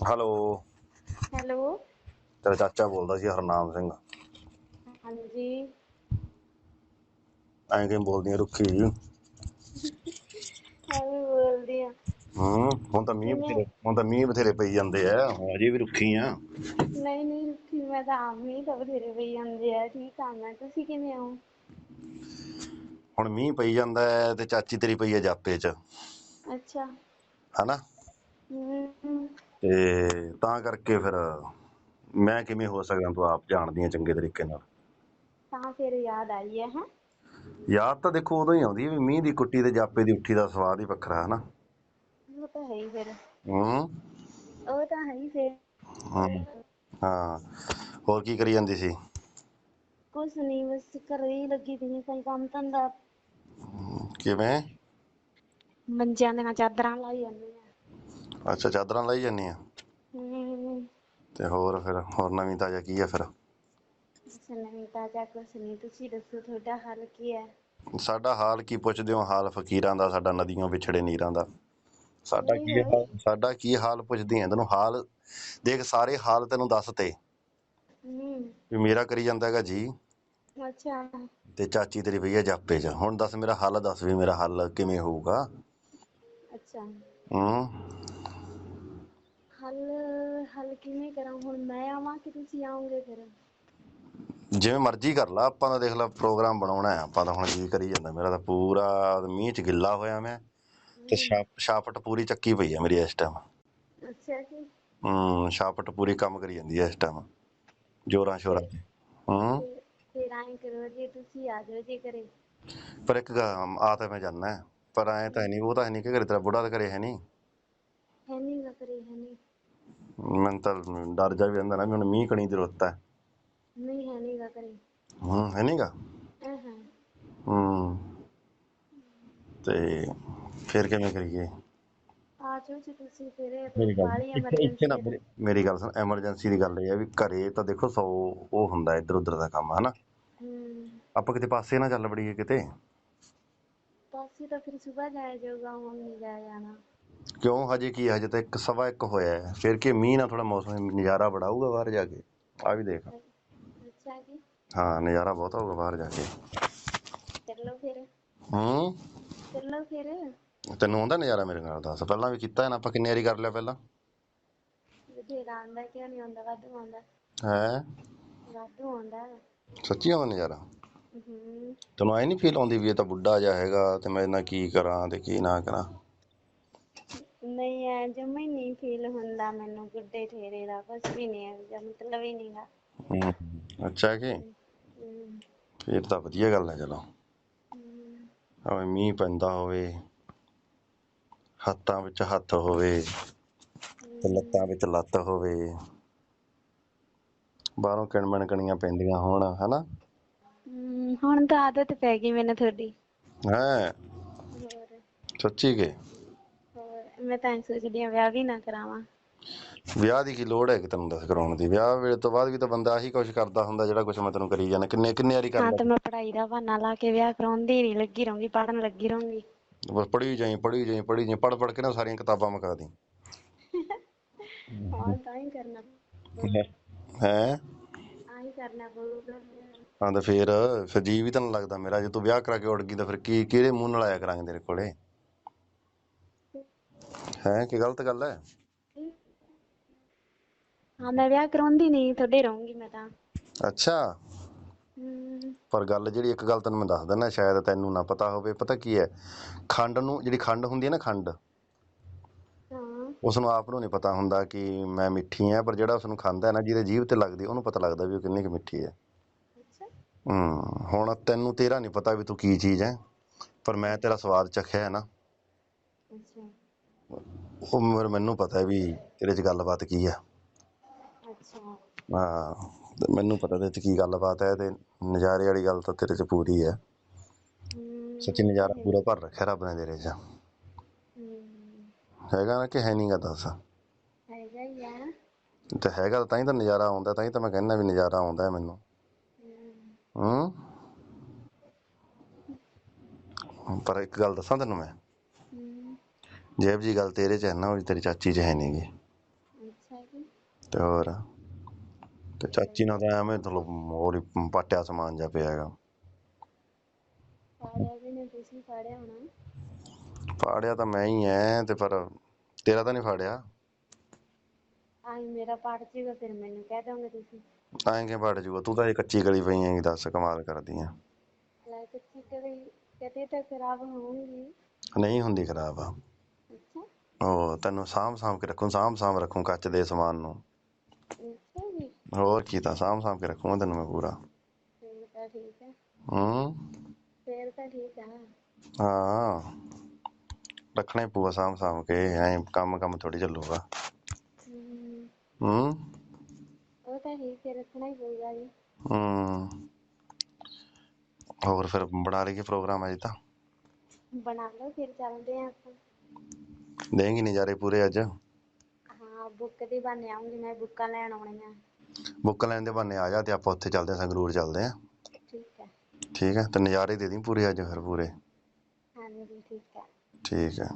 Hello. Hello. ਤੇਰਾ ਚਾਚਾ ਬੋਲਦਾ ਸੀ ਹਰਨਾਮ ਸਿੰਘ। ਹਾਂਜੀ। ਐਂ ਕਿਵੇਂ ਬੋਲਦੀ ਆ ਰੁੱਖੀ ਐਵੇਂ ਬੋਲਦੀ ਆ। ਹੂੰ ਹੁਣ ਤਾਂ ਮੀਂਹ ਬਥੇਰੇ ਹੁਣ ਤਾਂ ਮੀਂਹ ਬਥੇਰੇ ਪਈ ਜਾਂਦੇ ਆ ਹੁਣ ਅਜੇ ਵੀ ਰੁੱਖੀ ਆ। ਨਹੀਂ ਨਹੀਂ ਰੁੱਖੀ ਮੈਂ ਤਾਂ ਆਮ ਹੀ ਤਾਂ ਬਥੇਰੇ ਪਈ ਜਾਂਦੇ ਆ ਠੀਕ ਆ ਮੈਂ ਤੁਸੀਂ ਕਿਵੇਂ ਹੋ ਹੁਣ ਮੀਂਹ ਪਈ ਜਾਂਦਾ ਹੈ ਤੇ ਚਾਚੀ ਤੇਰੀ ਪਈ ਆ ਜਾਪੇ 'ਚ। ਅੱਛਾ। ਹਨਾ? ਤੇ ਤਾਂ ਕਰਕੇ ਫਿਰ ਮੈਂ ਕਿਵੇਂ ਹੋ ਸਕਦਾ ਤੂੰ ਆਪ ਜਾਣਦੀ ਆ ਚੰਗੇ ਤਰੀਕੇ ਨਾਲ? ਤਾਂ ਫਿਰ ਯਾਦ ਆਈ ਹੈ ਹੈ? ਯਾਦ ਤਾਂ ਦੇਖੋ ਉਦੋਂ ਹੀ ਆਉਂਦੀ ਹੈ ਵੀ ਮੀਂਹ ਦੀ ਕੁੱਟੀ ਤੇ ਜਾਪੇ ਦੀ ਉੱਠੀ ਦਾ ਸਵਾਦ ਹੀ ਵੱਖਰਾ ਹਨਾ ਉਹ ਤਾਂ ਹੈ ਹੀ ਫਿਰ। ਹੂੰ? ਉਹ ਤਾਂ ਹੈ ਹੀ ਫਿਰ। ਹੂੰ ਹਾਂ। ਹੋਰ ਕੀ ਕਰੀ ਜਾਂਦੀ ਸੀ? ਕੁਛ ਨਹੀਂ ਬਸ ਘਰੇ ਹੀ ਲੱਗੀ ਸੀ ਕੋਈ ਕੰਮ ਧੰਦਾ। ਕਿਵੇਂ? ਮੰਜਿਆਂ ਦੀਆਂ ਚਾਦਰਾਂ ਲਾਈ ਜਾਂਦੀ ਆ। ਅੱਛਾ ਚਾਦਰਾਂ ਲਾਈ ਜਾਂਦੀ ਆ? ਹਮ, ਤੇ ਹੋਰ ਫਿਰ ਹੋਰ ਨਵੀਂ ਤਾਜ਼ਾ ਕੀ ਆ ਫਿਰ? ਕੁਛ ਨਹੀਂ ਤਾਜ਼ਾ ਕੁਛ ਨਹੀਂ ਤੁਸੀਂ ਦੱਸੋ ਤੁਹਾਡਾ ਹਾਲ ਕੀ ਹੈ ਸਾਡਾ ਹਾਲ ਕੀ ਪੁੱਛਦੇ ਹੋ? ਹਾਲ ਫਕੀਰਾਂ ਦਾ ਸਾਡਾ ਨਦੀਆਂ ਵਿਛੜੇ ਨੀਰਾਂ ਦਾ। ਸਾਡਾ ਕੀ ਹਾਲ ਸਾਡਾ ਕੀ ਹਾਲ ਪੁੱਛਦੀ ਐ ਤੈਨੂੰ ਹਾਲ ਦੇਖ ਸਾਰੇ ਹਾਲ ਤੈਨੂੰ ਦੱਸਤੇ ਹਮ ਵੀ ਮੇਰਾ ਕਰੀ ਜਾਂਦਾ ਹੈਗਾ ਜੀ। ਅੱਛਾ। ਤੇ ਚਾਚੀ ਤੇਰੀ ਪਈ ਆ ਜਾਪੇ 'ਚ। ਹੁਣ ਦੱਸ ਮੇਰਾ ਹੱਲ ਦੱਸ ਵੀ ਮੇਰਾ ਹੱਲ ਕਿਵੇਂ ਹੋਊਗਾ। ਅੱਛਾ। ਹੂੰ। ਹੱਲ ਹੱਲ ਕਿਵੇਂ ਕਰਾਂ? ਹੁਣ ਮੈਂ ਆਵਾਂ ਕਿ ਤੁਸੀਂ ਆਓਗੇ ਫਿਰ? ਜਿਵੇਂ ਮਰਜ਼ੀ ਕਰ ਲਾ ਆਪਾਂ ਤਾਂ ਦੇਖ ਲਾ ਪ੍ਰੋਗਰਾਮ ਬਣਾਉਣਾ ਹੈ। ਆਪਾਂ ਤਾਂ ਹੁਣ ਜੀ ਕਰੀ ਜਾਂਦਾ। ਮੇਰਾ ਤਾਂ ਪੂਰਾ ਮੀਂਹ 'ਚ ਗਿੱਲਾ ਹੋਇਆ ਮੈਂ ਤੇ ਛਾਪ- ਛਾਪਟ ਪੂਰੀ ਚੱਕੀ ਪਈ ਆ ਮੇਰੀ ਇਸ ਟਾਈਮ ਅੱਛਾ ਜੀ। ਹੂੰ ਛਾਪਟ ਪੂਰੀ ਕੰਮ ਕਰੀ ਜਾਂਦੀ ਐ ਇਸ ਟਾਈਮ ਜੋਰਾਂ ਸ਼ੋਰਾਂ ਤੇ ਹੂੰ। ਫਿਰ ਐਂ ਕਰੋ ਜੀ ਤੁਸੀਂ ਆ ਜਾਓ ਜੀ ਘਰੇ। ਪਰ ਇੱਕ ਗੱਲ ਆ ਤਾਂ ਮੈਂ ਜਾਣਾ ਪਰ ਐ ਤਾਂ ਹੈ ਨਹੀਂ ਉਹ ਤਾਂ ਹੈ ਨਹੀਂ ਕਿ ਘਰੇ ਤੇਰਾ ਬੁੜਾ ਤਾਂ ਘਰੇ ਹੈ ਨਹੀਂ ਹੈ ਨਹੀਂ ਗਾ ਘਰੇ ਹੈ ਨਹੀਂ ਮੈਨੂੰ ਤਾਂ ਡਰ ਜਾ ਵੀ ਜਾਂਦਾ ਨਾ ਵੀ ਹੁਣ ਮੀਂਹ ਕਣੀ ਦੀ ਰੁੱਤ ਹੈ। ਨਹੀਂ ਹੈ ਹੂੰ ਹੈ ਨਹੀਂਗਾ ਹਾਂ ਹਾਂ। ਹੂੰ। ਤੇ ਫਿਰ ਕਿਵੇਂ ਕਰੀਏ? ਆ ਜਾਓ ਜੀ ਤੁਸੀਂ ਫਿਰ ਮੇਰੀ ਗੱਲ ਬਾਹਲੀ ਇੱਥੇ ਇੱਥੇ ਨਾ emergency ਮੇਰੀ- ਮੇਰੀ ਗੱਲ ਸੁਣ ਐਮਰਜੈਂਸੀ ਦੀ ਗੱਲ ਇਹ ਹੈ ਵੀ ਘਰੇ ਤਾਂ ਦੇਖੋ ਸੌ ਉਹ ਹੁੰਦਾ ਇੱਧਰ ਉੱਧਰ ਦਾ ਕੰਮ ਹਨਾ? ਹੂੰ। ਆਪਾਂ ਕਿਤੇ ਪਾਸੇ ਨਾ ਚੱਲ ਵੜੀਏ ਕਿਤੇ। ਪਾਸੇ ਤਾਂ ਫਿਰ ਸਵੇਰ ਜਾਇਆ ਜਾਊਗਾ ਹੁਣ ਨਹੀਂ ਜਾਇਆ ਜਾਣਾ। ਕਿਉਂ? ਹਜੇ ਕੀ? ਹਜੇ ਤਾਂ ਇੱਕ ਸਵਾ ਇੱਕ ਹੋਇਆ ਹੈ। ਫਿਰ ਕੀ ਮੀਂਹ ਨਾਲ ਥੋੜਾ ਮੌਸਮ ਨਜ਼ਾਰਾ ਬੜਾਊਗਾ ਬਾਹਰ ਜਾ ਕੇ? ਆ ਵੀ ਦੇਖ। ਅੱਛਾ ਜੀ। ਹਾਂ ਨਜ਼ਾਰਾ ਬਹੁਤ ਆਊਗਾ ਬਾਹਰ ਜਾ ਕੇ। ਚੱਲੋ ਫਿਰ। ਹੂੰ? ਚੱਲੋ ਫਿਰ। ਤੈਨੂੰ ਆਉਂਦਾ ਨਜ਼ਾਰਾ ਮੇਰੇ ਨਾਲ? ਦੱਸ। ਪਹਿਲਾਂ ਵੀ ਕੀਤਾ ਹੈ ਨਾ ਆਪਾਂ? ਕਿੰਨੀ ਵਾਰੀ ਕਰ ਲਿਆ ਪਹਿਲਾਂ? ਬਥੇਰਾ ਆਉਂਦਾ ਕਿਉਂ ਨਹੀਂ ਆਉਂਦਾ? ਵਾਧੂ ਆਉਂਦਾ। ਹੈ? ਵਾਧੂ ਆਉਂਦਾ। ਸੱਚੀ ਆਉਂਦਾ ਨਜ਼ਾਰਾ? ਹੂੰ। ਤੈਨੂੰ ਐ ਨਹੀਂ ਫੀਲ ਆਉਂਦੀ ਵੀ ਇਹ ਤਾਂ ਬੁੱਢਾ ਜਿਹਾ ਹੈਗਾ ਤੇ ਮੈਂ ਇਹਨਾਂ ਕੀ ਕਰਾਂ ਤੇ ਕੀ ਨਾ ਕਰਾਂ? ਨਹੀਂ ਐ ਜਮਾ ਹੀ ਨਹੀਂ ਫੀਲ ਹੁੰਦਾ ਮੈਨੂੰ ਗੁੱਡੇ ਠੇਰੇ ਦਾ ਕੁਛ ਵੀ ਨਹੀਂ ਹੈ ਜਾਂ ਮਤਲਬ ਹੀ ਨਹੀਂਗਾ ਹੂੰ ਅੱਛਾ ਕਿ? ਫਿਰ ਤਾਂ ਵਧੀਆ ਗੱਲ ਹੈ ਚਲੋ। ਹੂੰ ਭਾਵੇਂ ਮੀਂਹ ਪੈਂਦਾ ਹੋਵੇ ਹੱਥਾਂ ਵਿੱਚ ਹੱਥ ਹੋਵੇ ਤੇ ਲੱਤਾਂ ਵਿੱਚ ਲੱਤ ਹੋਵੇ ਬਾਹਰੋਂ ਕਿਣਮਣ ਕਣੀਆਂ ਪੈਂਦੀਆਂ ਹੋਣ ਹਨਾ? ਹੁਣ ਤਾਂ ਆਦਤ ਪੈ ਗਈ ਮੈਨੂੰ ਤੁਹਾਡੀ। ਹੈ? ਸੱਚੀ ਕਿ? ਮੈਂ ਤਾਂ ਐਂ ਸੋਚਦੀ ਆ ਵਿਆਹ ਵੀ ਨਾ ਕਰਾਵਾਂ। ਵਿਆਹ ਦੀ ਕੀ ਲੋੜ ਹੈ ਕਿ ਤੈਨੂੰ ਦੱਸ ਕਰਾਉਣ ਦੀ? ਵਿਆਹ ਵੇਲੇ ਤੋਂ ਬਾਅਦ ਵੀ ਤਾਂ ਬੰਦਾ ਆਹੀ ਕੁਝ ਕਰਦਾ ਹੁੰਦਾ ਜਿਹੜਾ ਕੁਝ ਮੈਂ ਤੈਨੂੰ ਕਰੀ ਜਾਣਾ ਕਿੰਨੇ ਕਿੰਨੇ ਵਾਰੀ ਹਾਂ ਤਾਂ ਮੈਂ ਪੜ੍ਹਾਈ ਦਾ ਬਹਾਨਾ ਲਾ ਕੇ ਵਿਆਹ ਕਰਾਉਂਦੀ ਨਹੀਂ ਲੱਗੀ ਰਹੂੰਗੀ ਪੜ੍ਹਨ ਲੱਗੀ ਰਹੂੰਗੀ। ਬਸ ਪੜ੍ਹੀ ਜਾਈ ਪੜ੍ਹੀ ਜਾਈ ਪੜ੍ਹੀ ਜਾਈ ਪੜ੍ਹ ਪੜ੍ਹ ਕੇ ਨਾ ਸਾਰੀਆਂ ਕਿਤਾਬਾਂ ਮੁਕਾ ਦੀ ਹਾਂ ਤਾਂ ਹੀ ਕਰਨਾ ਹੈ? ਆਹੀ ਕਰਨਾ ਪਊਗਾ। ਹਾਂ ਤੇ ਫੇਰ ਫਿਰ ਜੀ ਵੀ ਤੈਨੂੰ ਲੱਗਦਾ ਮੇਰਾ। ਜੇ ਤੂੰ ਵਿਆਹ ਕਰਾ ਕੇ ਉੱਡ ਗਈ ਤਾਂ ਫਿਰ ਕੀ ਕਿਹੜੇ ਮੂੰਹ ਨਾਲ ਆਇਆ ਕਰਾਂਗੇ ਤੇਰੇ ਕੋਲੇ? ਹੈ ਕੀ ਗਲਤ ਗੱਲ ਹੈ? ਹਾਂ ਮੈਂ ਵਿਆਹ ਕਰਾਉਂਦੀ ਨਹੀਂ ਤੁਹਾਡੇ ਰਹੂੰਗੀ ਮੈਂ ਤਾਂ। ਅੱਛਾ। ਹਮ, ਪਰ ਗੱਲ ਜਿਹੜੀ ਇੱਕ ਗੱਲ ਤੈਨੂੰ ਮੈਂ ਦੱਸ ਦਿੰਦਾ ਸ਼ਾਇਦ ਤੈਨੂੰ ਨਾ ਪਤਾ ਹੋਵੇ ਪਤਾ ਕੀ ਹੈ? ਖੰਡ ਨੂੰ ਜਿਹੜੀ ਖੰਡ ਹੁੰਦੀ ਹੈ ਨਾ ਖੰਡ ਹਾਂ। ਉਸ ਨੂੰ ਆਪ ਨੂੰ ਨਹੀਂ ਪਤਾ ਹੁੰਦਾ ਕਿ ਮੈਂ ਮਿੱਠੀ ਆ ਪਰ ਜਿਹੜਾ ਉਸ ਨੂੰ ਖਾਂਦਾ ਹੈ ਨਾ ਜਿਹਦੇ ਜੀਭ ਤੇ ਲੱਗਦੀ ਉਹਨੂੰ ਪਤਾ ਲੱਗਦਾ ਵੀ ਉਹ ਕਿੰਨੀ ਕੁ ਮਿੱਠੀ ਹੈ। ਅੱਛਾ। ਹੂੰ ਹੁਣ ਤੈਨੂੰ ਤੇਰਾ ਨਹੀਂ ਪਤਾ ਵੀ ਤੂੰ ਕੀ ਚੀਜ਼ ਹੈ ਪਰ ਮੈਂ ਤੇਰਾ ਸਵਾਦ ਚੱਖਿਆ ਹੈ ਨਾ। ਅੱਛਾ। ਉਹ ਮੇਰੇ- ਮੈਨੂੰ ਪਤਾ ਵੀ ਤੇਰੇ 'ਚ ਗੱਲਬਾਤ ਕੀ ਆ। ਅੱਛਾ। ਹਾਂ ਤੇ ਮੈਨੂੰ ਪਤਾ ਇਹਦੇ 'ਚ ਕੀ ਗੱਲਬਾਤ ਹੈ ਤੇ ਨਜ਼ਾਰੇ ਵਾਲੀ ਗੱਲ ਤਾਂ ਤੇਰੇ 'ਚ ਪੂਰੀ ਹੈ। ਹਮ, ਸੱਚੀ ਨਜ਼ਾਰਾ ਪੂਰਾ ਭਰ ਰੱਖਿਆ ਰੱਬ ਨੇ ਤੇਰੇ 'ਚ। ਹਮ, ਹੈਗਾ ਨਾ ਕਿ ਹੈ ਨਹੀਂਗਾ ਦੱਸ? ਹੈਗਾ ਹੀ ਆ। ਤੇ ਹੈਗਾ ਤਾਂ ਹੀ ਤਾਂ ਨਜ਼ਾਰਾ ਆਉਂਦਾ ਤਾਂ ਹੀ ਤਾਂ ਮੈਂ ਕਹਿੰਦਾ ਵੀ ਨਜ਼ਾਰਾ ਆਉਂਦਾ ਹੈ ਮੈਨੂੰ। ਹਮ, ਹੂੰ। ਪਰ ਇੱਕ ਗੱਲ ਦੱਸਾਂ ਤੈਨੂੰ ਮੈਂ? ਜੇਬ ਜੀ ਗੱਲ ਤੇਰੇ 'ਚ ਹੈ ਨਾ ਉਹ ਤੇਰੀ ਚਾਚੀ 'ਚ ਹੈ ਨਹੀਂਗੀ ਅੱਛਾ ਤੇ ਹੋਰ? ਤੇ ਚਾਚੀ ਨਾਲ ਤਾਂ ਐਵੇਂ ਚਲੋ ਹੋਰ ਹੀ ਪਟਿਆ ਸਮਾਨ ਜਾ ਪਿਆ ਹੈਗਾ। ਫਾੜਿਆ ਵੀ ਨੇ ਤੁਸੀਂ ਫਾੜਿਆ ਹੋਣਾ? ਫਾੜਿਆ ਤਾਂ ਮੈਂ ਹੀ ਐ ਤੇ ਪਰ ਤੇਰਾ ਤਾਂ ਨਹੀਂ ਫਾੜਿਆ? ਆਈ ਮੇਰਾ ਪਾੜ ਜੀਗਾ ਫਿਰ ਮੈਨੂੰ ਕਹਿ ਦੋਗੇ ਤੁਸੀਂ। ਐਂ ਕਿ ਫੜ ਜੂਗਾ? ਤੂੰ ਤਾਂ ਇਹ ਕੱਚੀ ਗਲੀ ਪਈ ਐਂ ਦੱਸ ਕਮਾਲ ਕਰਦੀ ਆ। ਲੈ ਕੱਚੀ ਕਦੇ ਕਦੇ ਤਾਂ ਖਰਾਬ ਹੋਊਗੀ। ਨਹੀਂ ਹੁੰਦੀ ਖਰਾਬ। ਆ ਉਹ ਤੈਨੂੰ ਸਾਂਭ ਸਾਂਭ ਕੇ ਰੱਖੂ ਸਾਂਭ ਸਾਂਭ ਰੱਖੂ ਕੱਚ ਦੇ ਸਮਾਨ ਨੂੰ। ਅੱਛਾ ਜੀ। ਹੋਰ ਕੀ ਤਾਂ ਸਾਂਭ ਸਾਂਭ ਕੇ ਰੱਖੂਗਾ ਤੈਨੂੰ ਮੈਂ ਪੂਰਾ। ਫਿਰ ਤਾਂ ਠੀਕ ਹੈ। ਹੂੰ। ਫਿਰ ਤਾਂ ਠੀਕ ਆ ਹਾਂ। ਰੱਖਣਾ ਹੀ ਪੂਆ ਸਾਂਭ ਸਾਂਭ ਕੇ ਐਂ ਕੰਮ ਕੰਮ ਥੋੜੀ ਚੱਲੂਗਾ। ਹਮ, ਹੂੰ। ਉਹ ਤਾਂ ਠੀਕ ਹੈ ਰੱਖਣਾ ਹੀ ਪਊਗਾ ਜੀ। ਹੂੰ। ਹੋਰ ਫਿਰ ਬਣਾ ਲਈਏ ਪ੍ਰੋਗਰਾਮ ਅੱਜ ਤਾਂ? ਬਣਾ ਲਓ ਫਿਰ ਚੱਲਦੇ ਆਂ ਆਪਾਂ। ਦੇਂਗੀ ਨਜ਼ਾਰੇ ਪੂਰੇ ਅੱਜ? ਹਾਂ ਬੁੱਕ ਦੀ ਬਹਾਨੇ ਆਉਂਗੀ ਮੈਂ ਬੁੱਕਾਂ ਲੈਣ ਆਉਣੀਆਂ। ਬੁੱਕ ਲੈਣ ਦੇ ਬਹਾਨੇ ਆ ਜਾ ਤੇ ਆਪਾਂ ਉੱਥੇ ਚੱਲਦੇ ਆਂ ਸੰਗਰੂਰ ਚੱਲਦੇ ਆਂ ਠੀਕ ਹੈ। ਠੀਕ ਹੈ ਤੇ ਨਜ਼ਾਰੇ ਦੇ ਦੀ ਪੂਰੇ ਅੱਜ ਫਿਰ ਪੂਰੇ? ਹਾਂਜੀ ਠੀਕ ਹੈ। ਠੀਕ ਹੈ।